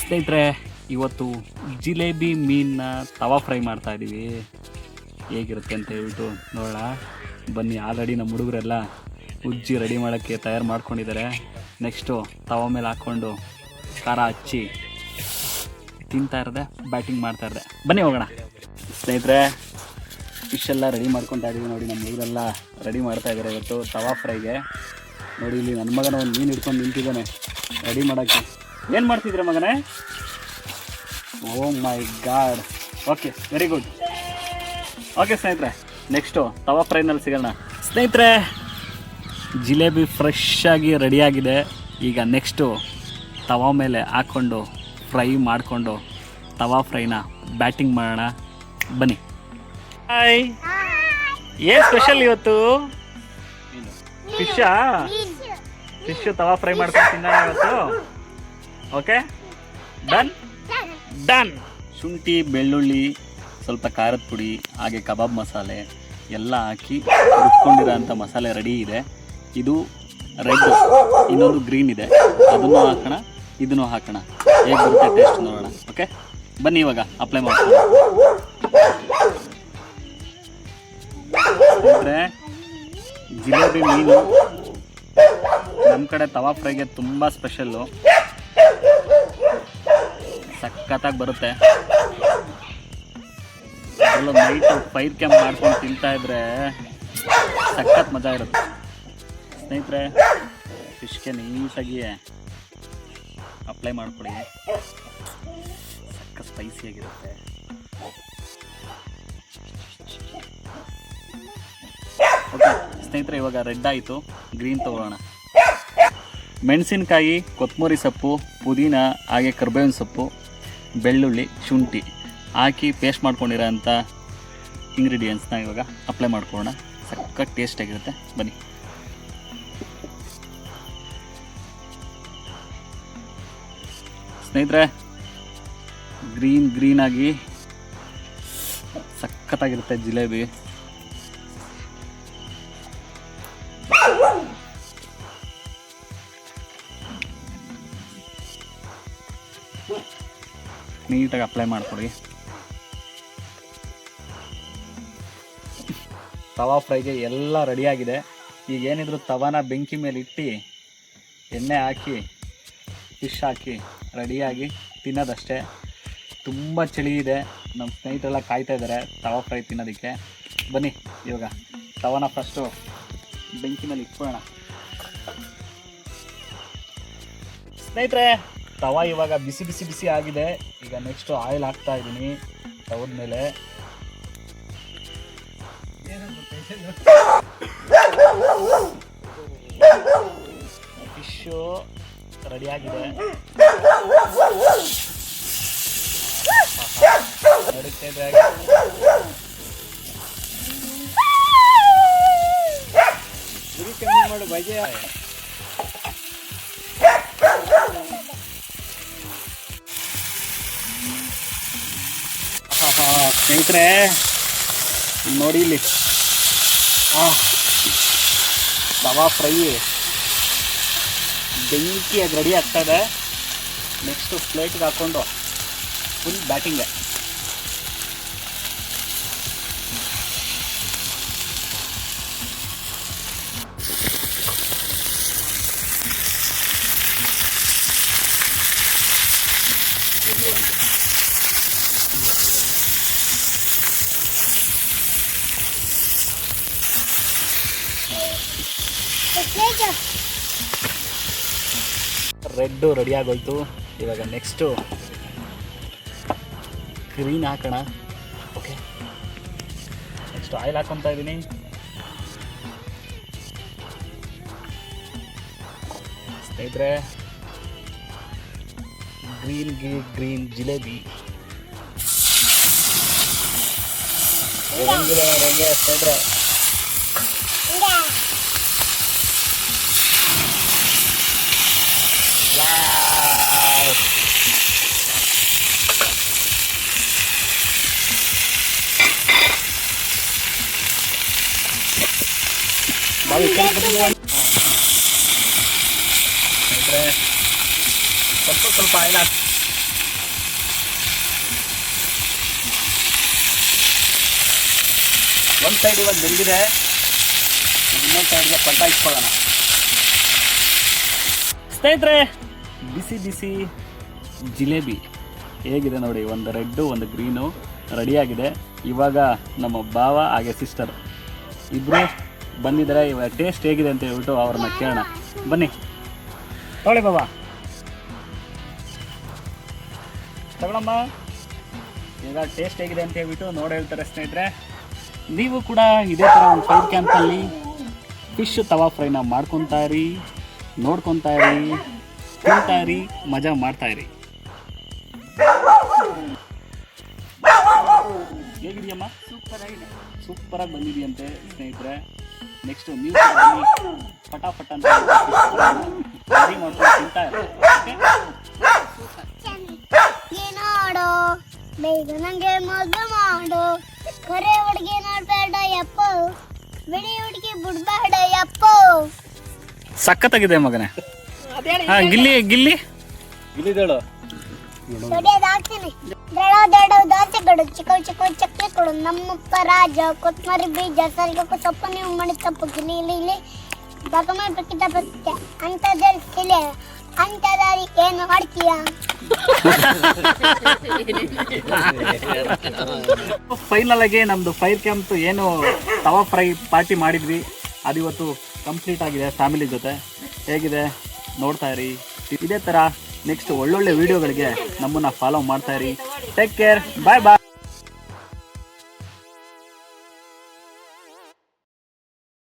ಸ್ನೇಹಿತರೆ, ಇವತ್ತು ಜಿಲೇಬಿ ಮೀನನ್ನ ತವಾ ಫ್ರೈ ಮಾಡ್ತಾ ಇದ್ದೀವಿ ಹೇಗಿರುತ್ತೆ ಅಂತ ಹೇಳ್ಬಿಟ್ಟು ನೋಡೋಣ. ಬನ್ನಿ, ಆಲ್ರೆಡಿ ನಮ್ಮ ಹುಡುಗರೆಲ್ಲ ಉಜ್ಜಿ ರೆಡಿ ಮಾಡೋಕ್ಕೆ ತಯಾರು ಮಾಡ್ಕೊಂಡಿದ್ದಾರೆ. ನೆಕ್ಸ್ಟು ತವಾ ಮೇಲೆ ಹಾಕ್ಕೊಂಡು ಖಾರ ಹಚ್ಚಿ ತಿಂತಾ ಇರದೆ, ಬ್ಯಾಟಿಂಗ್ ಮಾಡ್ತಾ ಇರದೆ. ಬನ್ನಿ ಹೋಗೋಣ. ಸ್ನೇಹಿತರೆ ಫಿಶ್ ಎಲ್ಲ ರೆಡಿ ಮಾಡ್ಕೊತಾ ಇದ್ದೀವಿ ನೋಡಿ, ನಮ್ಮ ಹುಡುಗರೆಲ್ಲ ರೆಡಿ ಮಾಡ್ತಾ ಇದ್ದಾರೆ ಇವತ್ತು ತವಾ ಫ್ರೈಗೆ. ನೋಡಿ, ಇಲ್ಲಿ ನನ್ನ ಮಗನ ಒಂದು ಮೀನು ಹಿಡ್ಕೊಂಡು ನಿಂತಿದ್ದಾನೆ. ರೆಡಿ ಮಾಡೋಕ್ಕೆ. ಏನು ಮಾಡ್ತಿದ್ರೆ ಮಗನೇ? ಓ my god okay very good okay ಸ್ನೇಹಿತರೆ ನೆಕ್ಸ್ಟು ತವಾ ಫ್ರೈನಲ್ಲಿ ಸಿಗೋಣ. ಸ್ನೇಹಿತರೆ, ಜಿಲೇಬಿ ಫ್ರೆಶ್ ಆಗಿ ರೆಡಿಯಾಗಿದೆ ಈಗ ನೆಕ್ಸ್ಟು ತವಾ ಮೇಲೆ ಹಾಕ್ಕೊಂಡು ಫ್ರೈ ಮಾಡಿಕೊಂಡು ತವಾ ಫ್ರೈನ ಬ್ಯಾಟಿಂಗ್ ಮಾಡೋಣ. ಬನ್ನಿ. ಹಾಯ್ ಏನು ಸ್ಪೆಷಲ್ ಇವತ್ತು? ಫಿಶಾ ಫಿಶ್ ತವಾ ಫ್ರೈ ಮಾಡ್ಕೊಂಡು ತಿನ್ನೋಣ ಇವತ್ತು. ಓಕೆ ಡನ್ ಡನ್ ಶುಂಠಿ ಬೆಳ್ಳುಳ್ಳಿ ಸ್ವಲ್ಪ ಖಾರದ ಪುಡಿ ಹಾಗೆ ಕಬಾಬ್ ಮಸಾಲೆ ಎಲ್ಲ ಹಾಕಿ ರುಬ್ಕೊಂಡಿರೋ ಅಂಥ ಮಸಾಲೆ ರೆಡಿ ಇದೆ. ಇದು ರೆಡ್ ಇನ್ನೊಂದು ಗ್ರೀನ್ ಇದೆ. ಅದನ್ನು ಹಾಕೋಣ ಇದನ್ನು ಹಾಕೋಣ. ಹೇಗೆ ಬರುತ್ತೆ ಟೇಸ್ಟ್ ನೋಡೋಣ. ಓಕೆ ಬನ್ನಿ ಇವಾಗ ಅಪ್ಲೈ ಮಾಡ್ತೀನಿ ಅಂದರೆ ಜಿಲೇಬಿ ಮೀನು ನಮ್ಮ ಕಡೆ ತವಾ ಫ್ರೈಗೆ ತುಂಬ ಸ್ಪೆಷಲ್ಲು ಸಖತ್ತಾಗಿ ಬರುತ್ತೆ. ಅದರಲ್ಲೂ ನೈಟು ಫೈರ್ ಕ್ಯಾಂಪ್ ಮಾಡ್ಕೊಂಡು ತಿಂತಾ ಇದ್ರೆ ಸಖತ್ ಮಜಾ ಇರುತ್ತೆ. ಸ್ನೇಹಿತರೆ, ಫಿಶ್ಗೆ ನೀಟಾಗಿ ಅಪ್ಲೈ ಮಾಡಿಕೊಡಿ. ಸಖತ್ ಸ್ಪೈಸಿಯಾಗಿರುತ್ತೆ ಓಕೆ, ಸ್ನೇಹಿತರೆ, ಇವಾಗ ರೆಡ್ ಆಯಿತು. ಗ್ರೀನ್ ತೊಗೊಳ್ಳೋಣ ಮೆಣಸಿನಕಾಯಿ ಕೊತ್ತಂಬರಿ ಸೊಪ್ಪು, ಪುದೀನ, ಹಾಗೆ ಕರ್ಬೇವಿನ ಸೊಪ್ಪು, ಬೆಳ್ಳುಳ್ಳಿ, ಶುಂಠಿ ಹಾಕಿ ಪೇಸ್ಟ್ ಮಾಡ್ಕೊಂಡಿರೋ ಅಂಥ ಇಂಗ್ರೀಡಿಯೆಂಟ್ಸ್ನ ಇವಾಗ ಅಪ್ಲೈ ಮಾಡ್ಕೊಳ್ಳೋಣ. ಸಖತ್ ಟೇಸ್ಟ್ ಆಗಿರುತ್ತೆ. ಬನ್ನಿ. ಸ್ನೇಹಿತರೆ ಗ್ರೀನ್ ಗ್ರೀನಾಗಿ ಸಖತ್ತಾಗಿರುತ್ತೆ ಜಿಲೇಬಿ. ನೀಟಾಗಿ ಅಪ್ಲೈ ಮಾಡ್ಕೊಡಿ. ತವಾ ಫ್ರೈಗೆ ಎಲ್ಲ ರೆಡಿಯಾಗಿದೆ ಈಗ ಏನಿದ್ರು ತವನ ಬೆಂಕಿ ಮೇಲೆ ಇಟ್ಟು ಎಣ್ಣೆ ಹಾಕಿ ಫಿಶ್ ಹಾಕಿ ರೆಡಿಯಾಗಿ ತಿನ್ನೋದಷ್ಟೇ. ತುಂಬ ಚಳಿ ಇದೆ. ನಮ್ಮ ಸ್ನೇಹಿತರೆಲ್ಲ ಕಾಯ್ತಾ ಇದ್ದಾರೆ ತವಾ ಫ್ರೈ ತಿನ್ನೋದಕ್ಕೆ. ಬನ್ನಿ, ಇವಾಗ ತವನ ಫಸ್ಟು ಬೆಂಕಿ ಮೇಲೆ ಇಟ್ಕೊಳ್ಳೋಣ. ಸ್ನೇಹಿತರೆ ತವಾ ಇವಾಗ ಬಿಸಿ ಬಿಸಿ ಬಿಸಿ ಆಗಿದೆ. ಈಗ ನೆಕ್ಸ್ಟ್ ಆಯಿಲ್ ಹಾಕ್ತಾ ಇದ್ದೀನಿ. ತವದ ಮೇಲೆ ಫಿಶು ರೆಡಿಯಾಗಿದೆ ಮಾಡು ಬಜೆ ಸ್ನೇಹಿತರೆ ನೋಡಿ ಇಲ್ಲಿ. ತವಾ ಫ್ರೈ. ಬೆಂಕಿಯಾಗಿ ರೆಡಿ ಆಗ್ತಾ ಇದೆ. ನೆಕ್ಸ್ಟು ಪ್ಲೇಟ್ಗೆ ಹಾಕ್ಕೊಂಡು ಫುಲ್ ಬ್ಯಾಟಿಂಗ್ ರೆಡ್ಡು ರೆಡಿ ಆಗೋಯ್ತು. ಇವಾಗ ನೆಕ್ಸ್ಟು ಗ್ರೀನ್ ಹಾಕೋಣ. ಓಕೆ ನೆಕ್ಸ್ಟ್ ಆಯಿಲ್ ಹಾಕೊತಾ ಇದ್ದೀನಿ ಸ್ನೇಹಿತರೆ ಗ್ರೀನ್ ಗಿ ಗ್ರೀನ್ ಜಿಲೇಬಿ. ಸ್ನೇಹಿತರೆ? ಸ್ವಲ್ಪ ಸ್ವಲ್ಪ ಆಯಿಲ್ ಹಾಕಿ ಒಂದು ಸೈಡ್ ಇವಾಗ ಬೆಂದಿದೆ ಇನ್ನೊಂದು ಸೈಡ್ಗೆ ಪಟ್ಟ ಇಟ್ಕೊಳ್ಳೋಣ ಸ್ನೇಹಿತರೆ, ಬಿಸಿ ಬಿಸಿ ಜಿಲೇಬಿ ಹೇಗಿದೆ ನೋಡಿ, ಒಂದು ರೆಡ್ಡು, ಒಂದು ಗ್ರೀನು ರೆಡಿಯಾಗಿದೆ ಇವಾಗ ನಮ್ಮ ಭಾವ ಹಾಗೆ ಸಿಸ್ಟರ್ ಇಬ್ಬರು ಬಂದಿದ್ದಾರೆ ಇವಾಗ ಟೇಸ್ಟ್ ಹೇಗಿದೆ ಅಂತ ಹೇಳ್ಬಿಟ್ಟು ಅವ್ರನ್ನ ಕೇಳೋಣ. ಬನ್ನಿ. ತೊಗೊಳ್ಳಿ ಬಾಬಾ. ತಗೊಳಮ್ಮ. ಈಗ ಟೇಸ್ಟ್ ಹೇಗಿದೆ ಅಂತ ಹೇಳ್ಬಿಟ್ಟು ನೋಡಿ ಹೇಳ್ತಾರೆ ಸ್ನೇಹಿತರೆ. ನೀವು ಕೂಡ ಇದೇ ಥರ ಒಂದು ಫೈವ್ ಕ್ಯಾಂಪಲ್ಲಿ ಫಿಶ್ ತವಾ ಫ್ರೈನ ಮಾಡ್ಕೊತಾ ಇರಿ ನೋಡ್ಕೊತಾ ಇರಿ ತಿಂತಾ ಇರಿ ಮಜಾ ಮಾಡ್ತಾ ಇರಿ. ಹೇಗಿದೆಯಮ್ಮ ಸೂಪರ್ ಆಗಿದೆ. ಸೂಪರಾಗಿ ಬಂದಿದೆಯಂತೆ ಸ್ನೇಹಿತರೆ. ನೆಕ್ಸ್ಟ್ ನೀವು ಪಟಾಪಟ ಅಂತ ಮಾಡ್ಕೊಂಡು ತಿಂತಾ ಇರಿ ಓಕೆ ಬೇಗ ನಂಗೆ ಮದುವೆ ಮಾಡು. ಕರೆ ಹುಡುಗಿ ನೋಡ್ಬೇಡ ಯಪ್ಪ. ಬಿಡಿ ಹುಡುಗಿ ಬಿಡ್ಬೇಡ ಯಪ್ಪ. ಸಖತ್ತಾಗಿದೆ ಮಗನೇ. ಗಿಲ್ಲಿ ಗಿಲ್ಲಿ. ಇಲ್ಲಿದೇಳು ದೊಡ್ಡದಾಗ್ತೀನಿ ದಡ ದಡ ದೋಸೆ ಕೊಡು ಚಿಕ್ಕ ಚಿಕ್ಕ ಚಕ್ಕೆ ಕೊಡು. ನಮ್ಮಪ್ಪ ರಾಜ ಕೊತ್ತಂಬರಿ ಬೀಜ ಸರಿಗಪ್ಪ ಸೊಪ್ಪು ನೀವು ಮಾಡಿ ತಪ್ಪು ಗಿಲಿ ಇಲ್ಲಿ ಇಲ್ಲಿ. ಬಗಮ ಬೇಕಿದ್ದ ಬರುತ್ತೆ ಸಿಲೆ. ಅಂಥದ್ರಲ್ಲಿ ಏನು ಮಾಡ್ತೀಯ? ಫೈನಲ್ ಆಗಿ ನಮ್ದು ಫೈರ್ ಕ್ಯಾಂಪ್ ಏನು ತವಾ ಫ್ರೈ ಪಾರ್ಟಿ ಮಾಡಿದ್ವಿ. ಅದು ಇವತ್ತು ಕಂಪ್ಲೀಟ್ ಆಗಿದೆ ಫ್ಯಾಮಿಲಿ ಜೊತೆ. ಹೇಗಿದೆ? ನೋಡ್ತಾ ಇರಿ. ಇದೇ ಥರ ನೆಕ್ಸ್ಟ್ ಒಳ್ಳೊಳ್ಳೆ ವಿಡಿಯೋಗಳಿಗೆ ನಮ್ಮನ್ನ ಫಾಲೋ ಮಾಡ್ತಾ ಇರಿ. ಟೇಕ್ ಕೇರ್ ಬಾಯ್ ಬಾಯ್